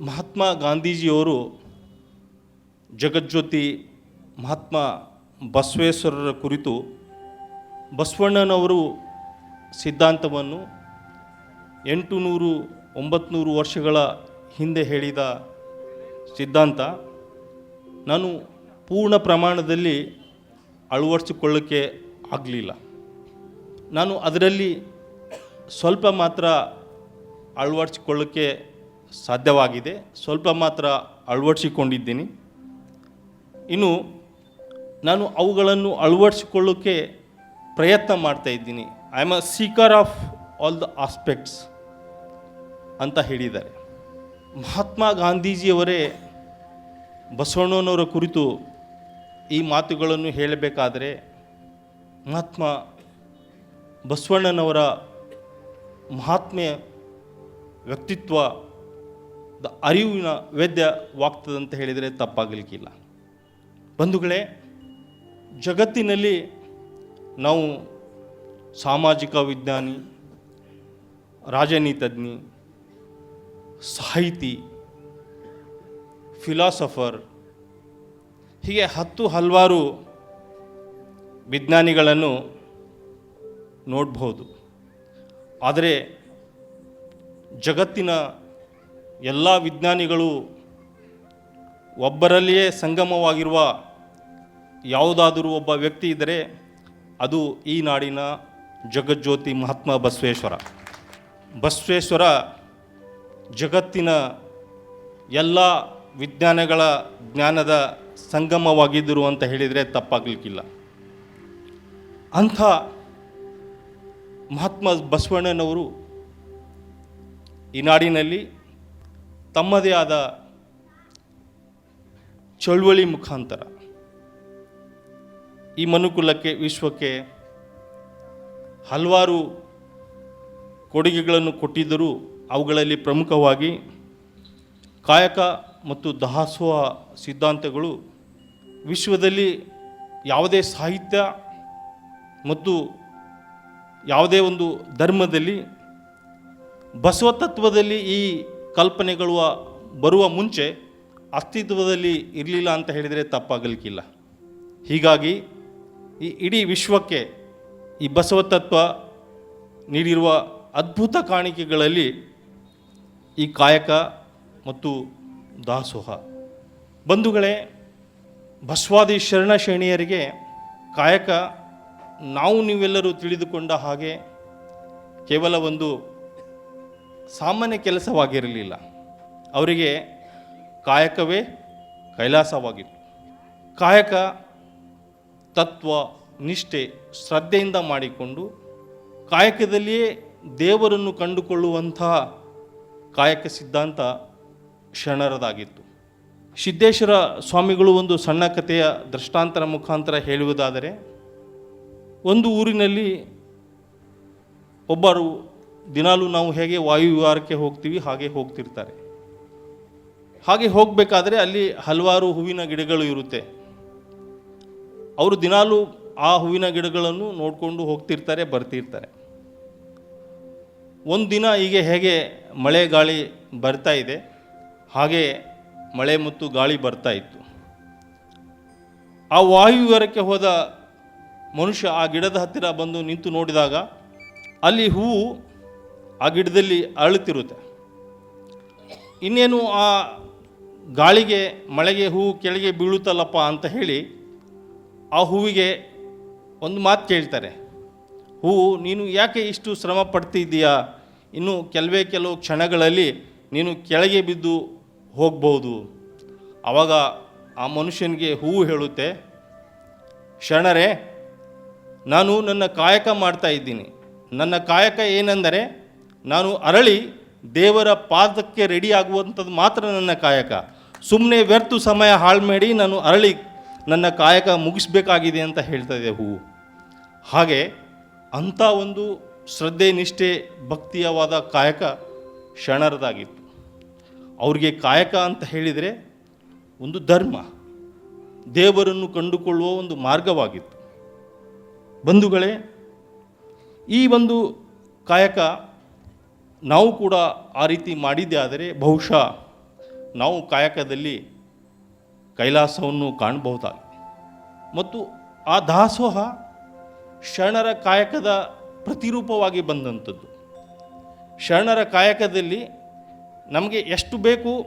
ಮಹಾತ್ಮ ಗಾಂಧೀಜಿಯವರು ಜಗಜ್ಯೋತಿ ಮಹಾತ್ಮ ಬಸವೇಶ್ವರರ ಕುರಿತು ಬಸವಣ್ಣನವರು ಸಿದ್ಧಾಂತವನ್ನು ಎಂಟು ನೂರು ಒಂಬತ್ತು ವರ್ಷಗಳ ಹಿಂದೆ ಹೇಳಿದ ಸಿದ್ಧಾಂತ. ನಾನು ಪೂರ್ಣ ಪ್ರಮಾಣದಲ್ಲಿ ಅಳವಡಿಸಿಕೊಳ್ಳೋಕ್ಕೆ ಆಗಲಿಲ್ಲ. ನಾನು ಅದರಲ್ಲಿ ಸ್ವಲ್ಪ ಮಾತ್ರ ಅಳವಡಿಸಿಕೊಳ್ಳೋಕ್ಕೆ ಸಾಧ್ಯವಾಗಿದೆ. ಸ್ವಲ್ಪ ಮಾತ್ರ ಅಳವಡಿಸಿಕೊಂಡಿದ್ದೀನಿ. ಇನ್ನು ನಾನು ಅವುಗಳನ್ನು ಅಳವಡಿಸಿಕೊಳ್ಳೋಕ್ಕೆ ಪ್ರಯತ್ನ ಮಾಡ್ತಾ ಇದ್ದೀನಿ. I am a seeker of all the aspects ಅಂತ ಹೇಳಿದ್ದಾರೆ. ಮಹಾತ್ಮ ಗಾಂಧೀಜಿಯವರೇ ಬಸವಣ್ಣನವರ ಕುರಿತು ಈ ಮಾತುಗಳನ್ನು ಹೇಳಬೇಕಾದರೆ ಮಹಾತ್ಮ ಬಸವಣ್ಣನವರ ಮಹಾತ್ಮೆ ವ್ಯಕ್ತಿತ್ವದ ಅರಿವಿನ ವೇದ್ಯವಾಗ್ತದಂತ ಹೇಳಿದರೆ ತಪ್ಪಾಗಲಿಕ್ಕಿಲ್ಲ. ಬಂಧುಗಳೇ, ಜಗತ್ತಿನಲ್ಲಿ ನಾವು ಸಾಮಾಜಿಕ ವಿಜ್ಞಾನಿ ರಾಜನೀತಜ್ಞಿ ಸಾಹಿತಿ, ಫಿಲಾಸಫರ್, ಹೀಗೆ ಹತ್ತು ಹಲವಾರು ವಿಜ್ಞಾನಿಗಳನ್ನು ನೋಡ್ಬೋದು ಆದರೆ ಜಗತ್ತಿನ ಎಲ್ಲ ವಿಜ್ಞಾನಿಗಳು ಒಬ್ಬರಲ್ಲಿಯೇ ಸಂಗಮವಾಗಿರುವ ಯಾವುದಾದರೂ ಒಬ್ಬ ವ್ಯಕ್ತಿ ಇದ್ದರೆ ಅದು ಈ ನಾಡಿನ ಜಗಜ್ಯೋತಿ ಮಹಾತ್ಮ ಬಸವೇಶ್ವರ. ಬಸವೇಶ್ವರ ಜಗತ್ತಿನ ಎಲ್ಲ ವಿಜ್ಞಾನಗಳ ಜ್ಞಾನದ ಸಂಗಮವಾಗಿದ್ದರು ಅಂತ ಹೇಳಿದರೆ ತಪ್ಪಾಗಲಿಕ್ಕಿಲ್ಲ. ಅಂಥ ಮಹಾತ್ಮ ಬಸವಣ್ಣನವರು ಈ ನಾಡಿನಲ್ಲಿ ತಮ್ಮದೇ ಆದ ಚಳುವಳಿ ಮುಖಾಂತರ ಈ ಮನುಕುಲಕ್ಕೆ, ವಿಶ್ವಕ್ಕೆ ಹಲವಾರು ಕೊಡುಗೆಗಳನ್ನು ಕೊಟ್ಟಿದ್ದರೂ ಅವುಗಳಲ್ಲಿ ಪ್ರಮುಖವಾಗಿ ಕಾಯಕ ಮತ್ತು ದಾಸೋಹ ಸಿದ್ಧಾಂತಗಳು ವಿಶ್ವದಲ್ಲಿ ಯಾವುದೇ ಸಾಹಿತ್ಯ ಮತ್ತು ಯಾವುದೇ ಒಂದು ಧರ್ಮದಲ್ಲಿ ಬಸವ ತತ್ವದಲ್ಲಿ ಈ ಕಲ್ಪನೆಗಳು ಬರುವ ಮುಂಚೆ ಅಸ್ತಿತ್ವದಲ್ಲಿ ಇರಲಿಲ್ಲ ಅಂತ ಹೇಳಿದರೆ ತಪ್ಪಾಗಲಿಕ್ಕಿಲ್ಲ. ಹೀಗಾಗಿ ಈ ಇಡೀ ವಿಶ್ವಕ್ಕೆ ಈ ಬಸವ ತತ್ವ ನೀಡಿರುವ ಅದ್ಭುತ ಕಾಣಿಕೆಗಳಲ್ಲಿ ಈ ಕಾಯಕ ಮತ್ತು ದಾಸೋಹ. ಬಂಧುಗಳೇ ಬಸವಾದಿ ಶರಣ ಶ್ರೇಣಿಯರಿಗೆ ಕಾಯಕ ನಾವು ನೀವೆಲ್ಲರೂ ತಿಳಿದುಕೊಂಡ ಹಾಗೆ ಕೇವಲ ಒಂದು ಸಾಮಾನ್ಯ ಕೆಲಸವಾಗಿರಲಿಲ್ಲ. ಅವರಿಗೆ ಕಾಯಕವೇ ಕೈಲಾಸವಾಗಿತ್ತು. ಕಾಯಕ ತತ್ವ, ನಿಷ್ಠೆ ಶ್ರದ್ಧೆಯಿಂದ ಮಾಡಿಕೊಂಡು ಕಾಯಕದಲ್ಲಿಯೇ ದೇವರನ್ನು ಕಂಡುಕೊಳ್ಳುವಂತಹ ಕಾಯಕ ಸಿದ್ಧಾಂತ ಶರಣರದಾಗಿತ್ತು. ಸಿದ್ದೇಶ್ವರ ಸ್ವಾಮಿಗಳು ಒಂದು ಸಣ್ಣ ಕಥೆಯ ದೃಷ್ಟಾಂತರ ಮುಖಾಂತರ ಹೇಳುವುದಾದರೆ, ಒಂದು ಊರಿನಲ್ಲಿ ಒಬ್ಬರು ದಿನಾಲೂ ನಾವು ಹೇಗೆ ವಾಯು ವಿಹಾರಕ್ಕೆ ಹೋಗ್ತೀವಿ, ಹಾಗೆ ಹೋಗ್ತಿರ್ತಾರೆ. ಹಾಗೆ ಹೋಗಬೇಕಾದ್ರೆ ಅಲ್ಲಿ ಹಲವಾರು ಹೂವಿನ ಗಿಡಗಳು ಇರುತ್ತೆ. ಅವರು ದಿನಾಲೂ ಆ ಹೂವಿನ ಗಿಡಗಳನ್ನು ನೋಡಿಕೊಂಡು ಹೋಗ್ತಿರ್ತಾರೆ, ಬರ್ತಿರ್ತಾರೆ. ಒಂದು ದಿನ ಈಗ ಹೇಗೆ ಮಳೆ ಗಾಳಿ ಬರ್ತಾ ಇದೆ, ಹಾಗೆ ಮಳೆ ಮತ್ತು ಗಾಳಿ ಬರ್ತಾ ಇತ್ತು. ಆ ವಾಯುವಿಹಾರಕ್ಕೆ ಹೋದ ಮನುಷ್ಯ ಆ ಗಿಡದ ಹತ್ತಿರ ಬಂದು ನಿಂತು ನೋಡಿದಾಗ ಅಲ್ಲಿ ಹೂವು ಆ ಗಿಡದಲ್ಲಿ ಅರಳುತ್ತಿರುತ್ತೆ. ಇನ್ನೇನು ಆ ಗಾಳಿಗೆ, ಮಳೆಗೆ ಹೂವು ಕೆಳಗೆ ಬೀಳುತ್ತಲ್ಲಪ್ಪ ಅಂತ ಹೇಳಿ ಆ ಹೂವಿಗೆ ಒಂದು ಮಾತು ಕೇಳ್ತಾರೆ. ಹೂವು ನೀನು ಯಾಕೆ ಇಷ್ಟು ಶ್ರಮ ಪಡ್ತಿದ್ದೀಯಾ? ಇನ್ನು ಕೆಲವೇ ಕೆಲವು ಕ್ಷಣಗಳಲ್ಲಿ ನೀನು ಕೆಳಗೆ ಬಿದ್ದು ಹೋಗ್ಬೋದು. ಆವಾಗ ಆ ಮನುಷ್ಯನಿಗೆ ಹೂವು ಹೇಳುತ್ತೆ, ಶರಣರೇ, ನಾನು ನನ್ನ ಕಾಯಕ ಮಾಡ್ತಾ ಇದ್ದೀನಿ. ನನ್ನ ಕಾಯಕ ಏನೆಂದರೆ ನಾನು ಅರಳಿ ದೇವರ ಪಾದಕ್ಕೆ ರೆಡಿ ಆಗುವಂಥದ್ದು ಮಾತ್ರ ನನ್ನ ಕಾಯಕ. ಸುಮ್ಮನೆ ವ್ಯರ್ಥ ಸಮಯ ಹಾಳು ಮಾಡಿ ನಾನು ಅರಳಿ ನನ್ನ ಕಾಯಕ ಮುಗಿಸ್ಬೇಕಾಗಿದೆ ಅಂತ ಹೇಳ್ತಾ ಇದೆ ಹೂವು. ಹಾಗೆ ಅಂಥ ಒಂದು ಶ್ರದ್ಧೆ, ನಿಷ್ಠೆ, ಭಕ್ತಿಯವಾದ ಕಾಯಕ ಶರಣರದಾಗಿತ್ತು. ಅವ್ರಿಗೆ ಕಾಯಕ ಅಂತ ಹೇಳಿದರೆ ಒಂದು ಧರ್ಮ. ದೇವರನ್ನು ಕಂಡುಕೊಳ್ಳುವ ಒಂದು ಮಾರ್ಗವಾಗಿತ್ತು. ಬಂಧುಗಳೇ, ಈ ಒಂದು ಕಾಯಕ ನಾವು ಕೂಡ ಆ ರೀತಿ ಮಾಡಿದ್ದೇ ಆದರೆ ಬಹುಶಃ ನಾವು ಕಾಯಕದಲ್ಲಿ ಕೈಲಾಸವನ್ನು ಕಾಣಬಹುದಾಗಿದೆ. ಮತ್ತು ಆ ದಾಸೋಹ ಶರಣರ ಕಾಯಕದ ಪ್ರತಿರೂಪವಾಗಿ ಬಂದಂಥದ್ದು. ಶರಣರ ಕಾಯಕದಲ್ಲಿ ನಮಗೆ ಎಷ್ಟು ಬೇಕು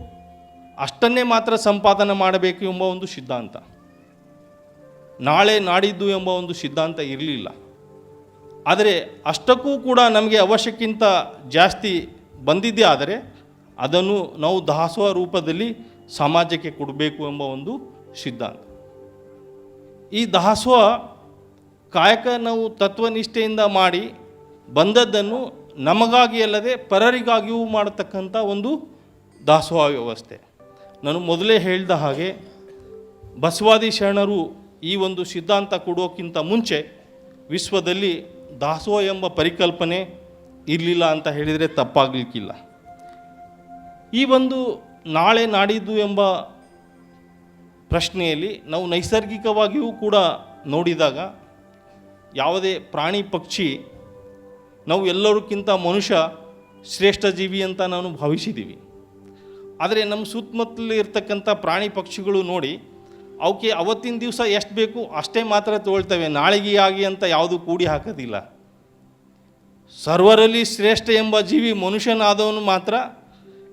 ಅಷ್ಟನ್ನೇ ಮಾತ್ರ ಸಂಪಾದನೆ ಮಾಡಬೇಕು ಎಂಬ ಒಂದು ಸಿದ್ಧಾಂತ. ನಾಳೆ ನಾಡಿದ್ದು ಎಂಬ ಒಂದು ಸಿದ್ಧಾಂತ ಇರಲಿಲ್ಲ. ಆದರೆ ಅಷ್ಟಕ್ಕೂ ಕೂಡ ನಮಗೆ ಅವಶ್ಯಕ್ಕಿಂತ ಜಾಸ್ತಿ ಬಂದಿದ್ದೇ ಆದರೆ ಅದನ್ನು ನಾವು ದಾಸೋಹ ರೂಪದಲ್ಲಿ ಸಮಾಜಕ್ಕೆ ಕೊಡಬೇಕು ಎಂಬ ಒಂದು ಸಿದ್ಧಾಂತ. ಈ ದಾಸೋಹ ಕಾಯಕ ನಾವು ತತ್ವನಿಷ್ಠೆಯಿಂದ ಮಾಡಿ ಬಂದದ್ದನ್ನು ನಮಗಾಗಿ ಅಲ್ಲದೆ ಪರರಿಗಾಗಿಯೂ ಮಾಡತಕ್ಕಂಥ ಒಂದು ದಾಸೋಹ ವ್ಯವಸ್ಥೆ. ನಾನು ಮೊದಲೇ ಹೇಳಿದ ಹಾಗೆ ಬಸವಾದಿ ಶರಣರು ಈ ಒಂದು ಸಿದ್ಧಾಂತ ಕೊಡೋಕ್ಕಿಂತ ಮುಂಚೆ ವಿಶ್ವದಲ್ಲಿ ದಾಸೋಹ ಎಂಬ ಪರಿಕಲ್ಪನೆ ಇರಲಿಲ್ಲ ಅಂತ ಹೇಳಿದರೆ ತಪ್ಪಾಗಲಿಕ್ಕಿಲ್ಲ. ಈ ಒಂದು ನಾಳೆ ನಾಡಿದ್ದು ಎಂಬ ಪ್ರಶ್ನೆಯಲ್ಲಿ ನಾವು ನೈಸರ್ಗಿಕವಾಗಿಯೂ ಕೂಡ ನೋಡಿದಾಗ ಯಾವುದೇ ಪ್ರಾಣಿ ಪಕ್ಷಿ ನಾವು ಎಲ್ಲರಿಗಿಂತ ಮನುಷ್ಯ ಶ್ರೇಷ್ಠ ಜೀವಿ ಅಂತ ನಾನು ಭಾವಿಸಿದ್ದೀವಿ. ಆದರೆ ನಮ್ಮ ಸುತ್ತಮುತ್ತಲಿರ್ತಕ್ಕಂಥ ಪ್ರಾಣಿ ಪಕ್ಷಿಗಳು ನೋಡಿ ಅವಕ್ಕೆ ಅವತ್ತಿನ ದಿವಸ ಎಷ್ಟು ಬೇಕು ಅಷ್ಟೇ ಮಾತ್ರ ತೊಗೊಳ್ತವೆ. ನಾಳೆಗೆ ಆಗಿ ಅಂತ ಯಾವುದು ಕೂಡಿ ಹಾಕೋದಿಲ್ಲ. ಸರ್ವರಲ್ಲಿ ಶ್ರೇಷ್ಠ ಎಂಬ ಜೀವಿ ಮನುಷ್ಯನಾದವನು ಮಾತ್ರ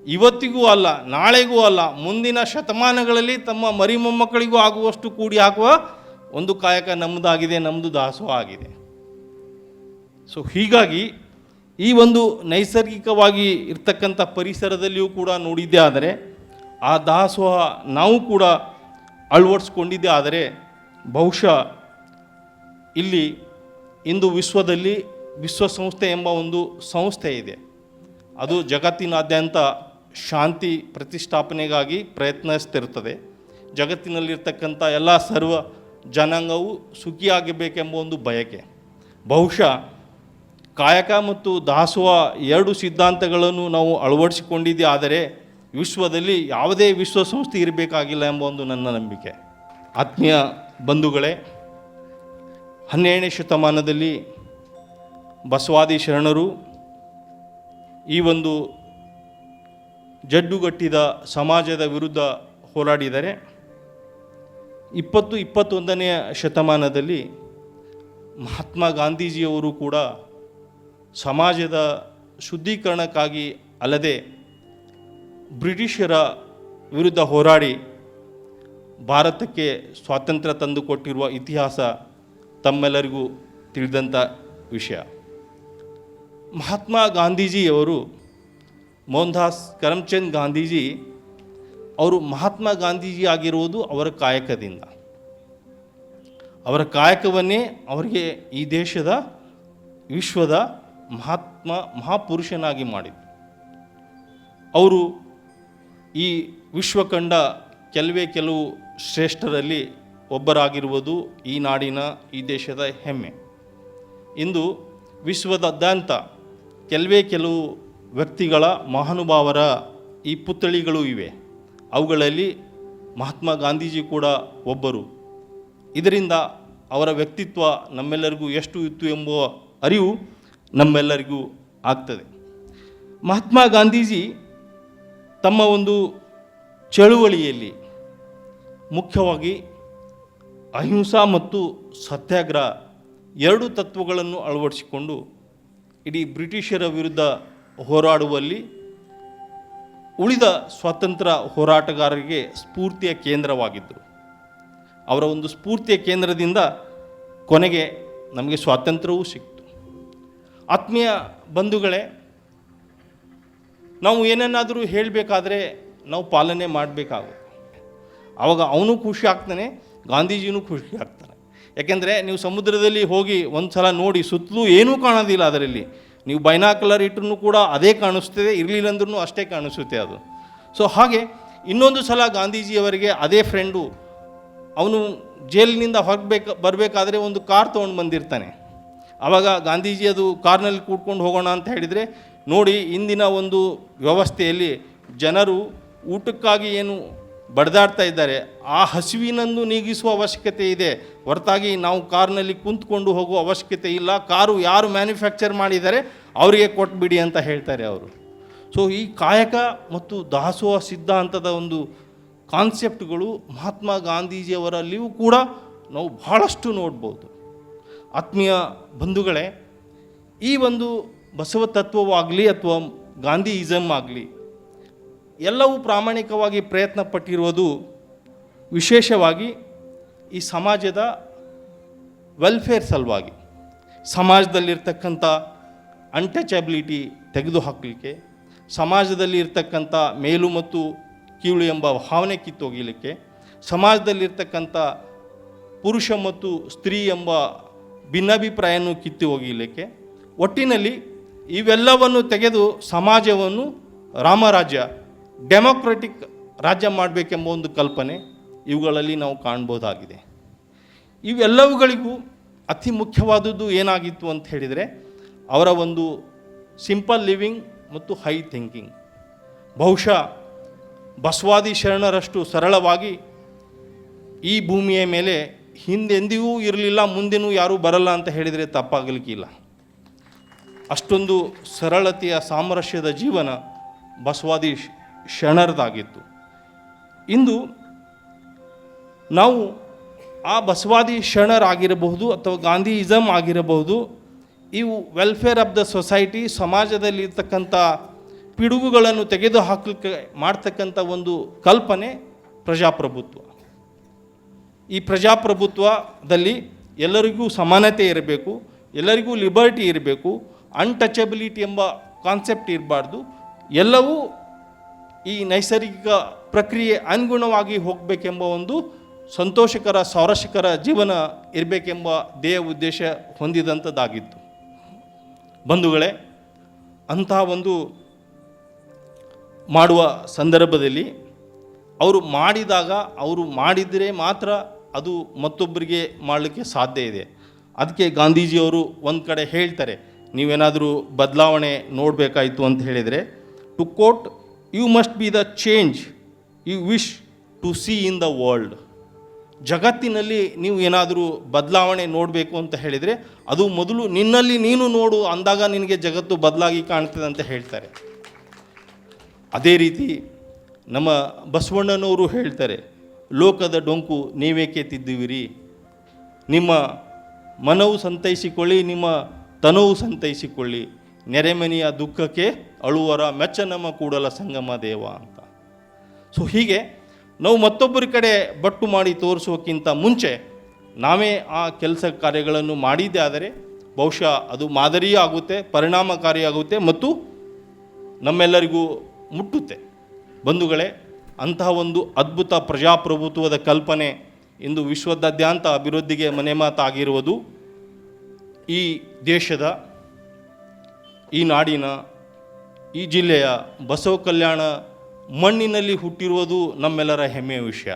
ಇವತ್ತಿಗೂ ಅಲ್ಲ, ನಾಳೆಗೂ ಅಲ್ಲ, ಮುಂದಿನ ಶತಮಾನಗಳಲ್ಲಿ ತಮ್ಮ ಮರಿ ಮೊಮ್ಮಕ್ಕಳಿಗೂ ಆಗುವಷ್ಟು ಕೂಡಿ ಹಾಕುವ ಒಂದು ಕಾಯಕ ನಮ್ಮದಾಗಿದೆ, ನಮ್ಮದು ದಾಸೋಹ ಆಗಿದೆ. ಸೊ ಹೀಗಾಗಿ ಈ ಒಂದು ನೈಸರ್ಗಿಕವಾಗಿ ಇರ್ತಕ್ಕಂಥ ಪರಿಸರದಲ್ಲಿಯೂ ಕೂಡ ನೋಡಿದ್ದೇ ಆದರೆ, ಆ ದಾಸೋಹ ನಾವು ಕೂಡ ಅಳವಡಿಸ್ಕೊಂಡಿದ್ದೇ, ಆದರೆ ಬಹುಶಃ ಇಲ್ಲಿ ಇಂದು ವಿಶ್ವದಲ್ಲಿ ವಿಶ್ವಸಂಸ್ಥೆ ಎಂಬ ಒಂದು ಸಂಸ್ಥೆ ಇದೆ. ಅದು ಜಗತ್ತಿನಾದ್ಯಂತ ಶಾಂತಿ ಪ್ರತಿಷ್ಠಾಪನೆಗಾಗಿ ಪ್ರಯತ್ನಿಸ್ತಿರ್ತದೆ ಜಗತ್ತಿನಲ್ಲಿರ್ತಕ್ಕಂಥ ಎಲ್ಲ ಸರ್ವ ಜನಾಂಗವು ಸುಖಿಯಾಗಬೇಕೆಂಬ ಒಂದು ಬಯಕೆ. ಬಹುಶಃ ಕಾಯಕ ಮತ್ತು ದಾಸೋಹ ಎರಡು ಸಿದ್ಧಾಂತಗಳನ್ನು ನಾವು ಅಳವಡಿಸಿಕೊಂಡಿದ್ದೆ, ಆದರೆ ವಿಶ್ವದಲ್ಲಿ ಯಾವುದೇ ವಿಶ್ವಸಂಸ್ಥೆ ಇರಬೇಕಾಗಿಲ್ಲ ಎಂಬ ಒಂದು ನನ್ನ ನಂಬಿಕೆ. ಆತ್ಮೀಯ ಬಂಧುಗಳೇ, ಹನ್ನೆರಡನೇ ಶತಮಾನದಲ್ಲಿ ಬಸವಾದಿ ಶರಣರು ಈ ಒಂದು ಜಡ್ಡುಗಟ್ಟಿದ ಸಮಾಜದ ವಿರುದ್ಧ ಹೋರಾಡಿದರೆ, ಇಪ್ಪತ್ತು ಇಪ್ಪತ್ತೊಂದನೆಯ ಶತಮಾನದಲ್ಲಿ ಮಹಾತ್ಮ ಗಾಂಧೀಜಿಯವರು ಕೂಡ ಸಮಾಜದ ಶುದ್ಧೀಕರಣಕ್ಕಾಗಿ ಅಲ್ಲದೆ ಬ್ರಿಟಿಷರ ವಿರುದ್ಧ ಹೋರಾಡಿ ಭಾರತಕ್ಕೆ ಸ್ವಾತಂತ್ರ್ಯ ತಂದುಕೊಟ್ಟಿರುವ ಇತಿಹಾಸ ತಮ್ಮೆಲ್ಲರಿಗೂ ತಿಳಿದಂಥ ವಿಷಯ. ಮಹಾತ್ಮ ಗಾಂಧೀಜಿಯವರು, ಮೋಹನ್ದಾಸ್ ಕರಮ್ಚಂದ್ ಗಾಂಧೀಜಿ, ಅವರು ಮಹಾತ್ಮ ಗಾಂಧೀಜಿ ಆಗಿರುವುದು ಅವರ ಕಾಯಕದಿಂದ. ಅವರ ಕಾಯಕವನ್ನೇ ಅವರಿಗೆ ಈ ದೇಶದ, ವಿಶ್ವದ ಮಹಾತ್ಮ ಮಹಾಪುರುಷನಾಗಿ ಮಾಡಿದರು. ಅವರು ಈ ವಿಶ್ವಕಂಡ ಕೆಲವೇ ಕೆಲವು ಶ್ರೇಷ್ಠರಲ್ಲಿ ಒಬ್ಬರಾಗಿರುವುದು ಈ ನಾಡಿನ, ಈ ದೇಶದ ಹೆಮ್ಮೆ. ಇಂದು ವಿಶ್ವದಾದ್ಯಂತ ಕೆಲವೇ ಕೆಲವು ವ್ಯಕ್ತಿಗಳ ಮಹಾನುಭಾವರ ಈ ಪುತ್ಥಳಿಗಳು ಇವೆ. ಅವುಗಳಲ್ಲಿ ಮಹಾತ್ಮ ಗಾಂಧೀಜಿ ಕೂಡ ಒಬ್ಬರು. ಇದರಿಂದ ಅವರ ವ್ಯಕ್ತಿತ್ವ ನಮ್ಮೆಲ್ಲರಿಗೂ ಎಷ್ಟು ಇತ್ತು ಎಂಬುವ ಅರಿವು ನಮ್ಮೆಲ್ಲರಿಗೂ ಆಗ್ತದೆ. ಮಹಾತ್ಮ ಗಾಂಧೀಜಿ ತಮ್ಮ ಒಂದು ಚಳುವಳಿಯಲ್ಲಿ ಮುಖ್ಯವಾಗಿ ಅಹಿಂಸಾ ಮತ್ತು ಸತ್ಯಾಗ್ರಹ ಎರಡು ತತ್ವಗಳನ್ನು ಅಳವಡಿಸಿಕೊಂಡು ಇಡೀ ಬ್ರಿಟಿಷರ ವಿರುದ್ಧ ಹೋರಾಡುವಲ್ಲಿ ಉಳಿದ ಸ್ವಾತಂತ್ರ್ಯ ಹೋರಾಟಗಾರರಿಗೆ ಸ್ಫೂರ್ತಿಯ ಕೇಂದ್ರವಾಗಿದ್ದರು. ಅವರ ಒಂದು ಸ್ಫೂರ್ತಿಯ ಕೇಂದ್ರದಿಂದ ಕೊನೆಗೆ ನಮಗೆ ಸ್ವಾತಂತ್ರ್ಯವೂ ಸಿಕ್ತು ಆತ್ಮೀಯ ಬಂಧುಗಳೇ ನಾವು ಏನನ್ನಾದರೂ ಹೇಳಬೇಕಾದ್ರೆ ನಾವು ಪಾಲನೆ ಮಾಡಬೇಕಾಗುತ್ತೆ. ಆವಾಗ ಅವನು ಖುಷಿ ಆಗ್ತಾನೆ, ಗಾಂಧೀಜಿನೂ ಖುಷಿ ಆಗ್ತಾನೆ. ಯಾಕೆಂದರೆ ನೀವು ಸಮುದ್ರದಲ್ಲಿ ಹೋಗಿ ಒಂದು ಸಲ ನೋಡಿ ಸುತ್ತಲೂ ಏನೂ ಕಾಣೋದಿಲ್ಲ ಅದರಲ್ಲಿ. ನೀವು ಬೈನಾಕಲರ್ ಇಟ್ಟರೂ ಕೂಡ ಅದೇ ಕಾಣಿಸ್ತದೆ, ಇರಲಿಲ್ಲ ಅಂದ್ರೂ ಅಷ್ಟೇ ಕಾಣಿಸುತ್ತೆ ಅದು. ಸೊ ಹಾಗೆ ಇನ್ನೊಂದು ಸಲ ಗಾಂಧೀಜಿಯವರಿಗೆ ಅದೇ ಫ್ರೆಂಡು ಅವನು ಜೈಲಿನಿಂದ ಹೊರಬೇಕು ಬರಬೇಕಾದ್ರೆ ಒಂದು ಕಾರ್ ತೊಗೊಂಡು ಬಂದಿರ್ತಾನೆ. ಆವಾಗ ಗಾಂಧೀಜಿ ಅದು ಕಾರ್ನಲ್ಲಿ ಕೂಡ್ಕೊಂಡು ಹೋಗೋಣ ಅಂತ ಹೇಳಿದರೆ ನೋಡಿ ಇಂದಿನ ಒಂದು ವ್ಯವಸ್ಥೆಯಲ್ಲಿ ಜನರು ಊಟಕ್ಕಾಗಿ ಏನು ಬಡ್ದಾಡ್ತಾ ಇದ್ದಾರೆ, ಆ ಹಸಿವಿನಂದು ನೀಗಿಸುವ ಅವಶ್ಯಕತೆ ಇದೆ. ಹೊರತಾಗಿ ನಾವು ಕಾರ್ನಲ್ಲಿ ಕುಂತ್ಕೊಂಡು ಹೋಗುವ ಅವಶ್ಯಕತೆ ಇಲ್ಲ. ಕಾರು ಯಾರು ಮ್ಯಾನುಫ್ಯಾಕ್ಚರ್ ಮಾಡಿದ್ದಾರೆ ಅವರಿಗೆ ಕೊಟ್ಬಿಡಿ ಅಂತ ಹೇಳ್ತಾರೆ ಅವರು. ಸೊ ಈ ಕಾಯಕ ಮತ್ತು ದಾಸೋಹ ಸಿದ್ಧಾಂತದ ಒಂದು ಕಾನ್ಸೆಪ್ಟ್ಗಳು ಮಹಾತ್ಮ ಗಾಂಧೀಜಿಯವರಲ್ಲಿಯೂ ಕೂಡ ನಾವು ಬಹಳಷ್ಟು ನೋಡ್ಬೋದು. ಆತ್ಮೀಯ ಬಂಧುಗಳೇ, ಈ ಒಂದು ಬಸವ ತತ್ವವಾಗಲಿ ಅಥವಾ ಗಾಂಧಿಯಿಸಮ್ ಆಗಲಿ, ಎಲ್ಲವೂ ಪ್ರಾಮಾಣಿಕವಾಗಿ ಪ್ರಯತ್ನ ಪಟ್ಟಿರುವುದು ವಿಶೇಷವಾಗಿ ಈ ಸಮಾಜದ ವೆಲ್ಫೇರ್ ಸಲುವಾಗಿ. ಸಮಾಜದಲ್ಲಿರ್ತಕ್ಕಂಥ ಅನ್ಟಚಬಿಲಿಟಿ ತೆಗೆದುಹಾಕಲಿಕ್ಕೆ ಸಮಾಜದಲ್ಲಿ ಇರ್ತಕ್ಕಂಥ ಮೇಲು ಮತ್ತು ಕೀಳು ಎಂಬ ಭಾವನೆ ಕಿತ್ತೊಗಿಲಿಕ್ಕೆ ಸಮಾಜದಲ್ಲಿರ್ತಕ್ಕಂಥ ಪುರುಷ ಮತ್ತು ಸ್ತ್ರೀ ಎಂಬ ಭಿನ್ನಾಭಿಪ್ರಾಯವನ್ನು ಕಿತ್ತು ಹೋಗಲಿಕ್ಕೆ ಒಟ್ಟಿನಲ್ಲಿ ಇವೆಲ್ಲವನ್ನು ತೆಗೆದು ಸಮಾಜವನ್ನು ರಾಮರಾಜ್ಯ, ಡೆಮೊಕ್ರೆಟಿಕ್ ರಾಜ್ಯ ಮಾಡಬೇಕೆಂಬ ಒಂದು ಕಲ್ಪನೆ ಇವುಗಳಲ್ಲಿ ನಾವು ಕಾಣ್ಬೋದಾಗಿದೆ. ಇವೆಲ್ಲವುಗಳಿಗೂ ಅತಿ ಮುಖ್ಯವಾದದ್ದು ಏನಾಗಿತ್ತು ಅಂತ ಹೇಳಿದರೆ ಅವರ ಒಂದು ಸಿಂಪಲ್ ಲಿವಿಂಗ್ ಮತ್ತು ಹೈ ಥಿಂಕಿಂಗ್. ಬಹುಶಃ ಬಸವಾದಿ ಶರಣರಷ್ಟು ಸರಳವಾಗಿ ಈ ಭೂಮಿಯ ಮೇಲೆ ಹಿಂದೆಂದಿಗೂ ಇರಲಿಲ್ಲ, ಮುಂದೆನೂ ಯಾರೂ ಬರಲ್ಲ ಅಂತ ಹೇಳಿದರೆ ತಪ್ಪಾಗಲಿಕ್ಕಿಲ್ಲ. ಅಷ್ಟೊಂದು ಸರಳತೆಯ ಸಾಮರಸ್ಯದ ಜೀವನ ಬಸವಾದಿ ಶರಣರದಾಗಿತ್ತು. ಇಂದು ನಾವು ಆ ಬಸವಾದಿ ಶರಣರಾಗಿರಬಹುದು ಅಥವಾ ಗಾಂಧಿಯಿಸಮ್ ಆಗಿರಬಹುದು. ಇವು ವೆಲ್ಫೇರ್ ಆಫ್ ದ ಸೊಸೈಟಿ ಸಮಾಜದಲ್ಲಿ ಇರ್ತಕ್ಕಂಥ ಪಿಡುಗುಗಳನ್ನು ತೆಗೆದು ಹಾಕಲಿಕ್ಕೆ ಮಾಡ್ತಕ್ಕಂಥ ಒಂದು ಕಲ್ಪನೆ ಪ್ರಜಾಪ್ರಭುತ್ವ. ಈ ಪ್ರಜಾಪ್ರಭುತ್ವದಲ್ಲಿ ಎಲ್ಲರಿಗೂ ಸಮಾನತೆ ಇರಬೇಕು, ಎಲ್ಲರಿಗೂ ಲಿಬರ್ಟಿ ಇರಬೇಕು ಅನ್ಟಚಬಿಲಿಟಿ ಎಂಬ ಕಾನ್ಸೆಪ್ಟ್ ಇರಬಾರ್ದು. ಎಲ್ಲವೂ ಈ ನೈಸರ್ಗಿಕ ಪ್ರಕ್ರಿಯೆ ಅನುಗುಣವಾಗಿ ಹೋಗಬೇಕೆಂಬ ಒಂದು ಸಂತೋಷಕರ, ಸೌರಶಿಕರ ಜೀವನ ಇರಬೇಕೆಂಬ ದೇಹ ಉದ್ದೇಶ ಹೊಂದಿದಂಥದ್ದಾಗಿತ್ತು. ಬಂಧುಗಳೇ ಅಂತಹ ಒಂದು ಮಾಡುವ ಸಂದರ್ಭದಲ್ಲಿ ಅವರು ಮಾಡಿದಾಗ ಅವರು ಮಾಡಿದರೆ ಮಾತ್ರ ಅದು ಮತ್ತೊಬ್ಬರಿಗೆ ಮಾಡಲಿಕ್ಕೆ ಸಾಧ್ಯ ಇದೆ. ಅದಕ್ಕೆ ಗಾಂಧೀಜಿಯವರು ಒಂದು ಕಡೆ ಹೇಳ್ತಾರೆ ನೀವೇನಾದರೂ ಬದಲಾವಣೆ ನೋಡಬೇಕಾಯಿತು ಅಂತ ಹೇಳಿದರೆ to quote you must be the change you wish to see in the world ಜಗತ್ತಿನಲ್ಲಿ ನೀವು ಏನಾದರೂ ಬದಲಾವಣೆ ನೋಡಬೇಕು ಅಂತ ಹೇಳಿದರೆ, ಅದು ಮೊದಲು ನಿನ್ನಲ್ಲಿ ನೀನು ನೋಡು, ಅಂದಾಗ ನಿನಗೆ ಜಗತ್ತು ಬದಲಾಗಿ ಕಾಣ್ತದೆ ಅಂತ ಹೇಳ್ತಾರೆ. ಅದೇ ರೀತಿ ನಮ್ಮ ಬಸವಣ್ಣನವರು ಹೇಳ್ತಾರೆ, ಲೋಕದ ಡೊಂಕು ನೀವೇಕೆ ತಿದ್ದುವಿರಿ? ನಿಮ್ಮ ಮನವು ಸಂತೈಸಿಕೊಳ್ಳಿ, ನಿಮ್ಮ ತನವು ಸಂತೈಸಿಕೊಳ್ಳಿ. ನೆರೆಮನೆಯ ದುಃಖಕ್ಕೆ ಅಳುವರ ಮೆಚ್ಚ ನಮ್ಮ ಕೂಡಲ ಸಂಗಮ ದೇವ ಅಂತ. ಸೊ ಹೀಗೆ ನಾವು ಮತ್ತೊಬ್ಬರ ಕಡೆ ಬಟ್ಟು ಮಾಡಿ ತೋರಿಸೋಕ್ಕಿಂತ ಮುಂಚೆ ನಾವೇ ಆ ಕೆಲಸ ಕಾರ್ಯಗಳನ್ನು ಮಾಡಿದ್ದೇ ಆದರೆ ಬಹುಶಃ ಅದು ಮಾದರಿಯೂ ಆಗುತ್ತೆ ಪರಿಣಾಮಕಾರಿಯಾಗುತ್ತೆ ಮತ್ತು ನಮ್ಮೆಲ್ಲರಿಗೂ ಮುಟ್ಟುತ್ತೆ. ಬಂಧುಗಳೇ, ಅಂತಹ ಒಂದು ಅದ್ಭುತ ಪ್ರಜಾಪ್ರಭುತ್ವದ ಕಲ್ಪನೆ ಇಂದು ವಿಶ್ವದಾದ್ಯಂತ ಅಭಿವೃದ್ಧಿಗೆ ಮನೆಮಾತಾಗಿರುವುದು ಈ ದೇಶದ ಈ ನಾಡಿನ ಈ ಜಿಲ್ಲೆಯ ಬಸವ ಕಲ್ಯಾಣ ಮಣ್ಣಿನಲ್ಲಿ ಹುಟ್ಟಿರುವುದು ನಮ್ಮೆಲ್ಲರ ಹೆಮ್ಮೆಯ ವಿಷಯ.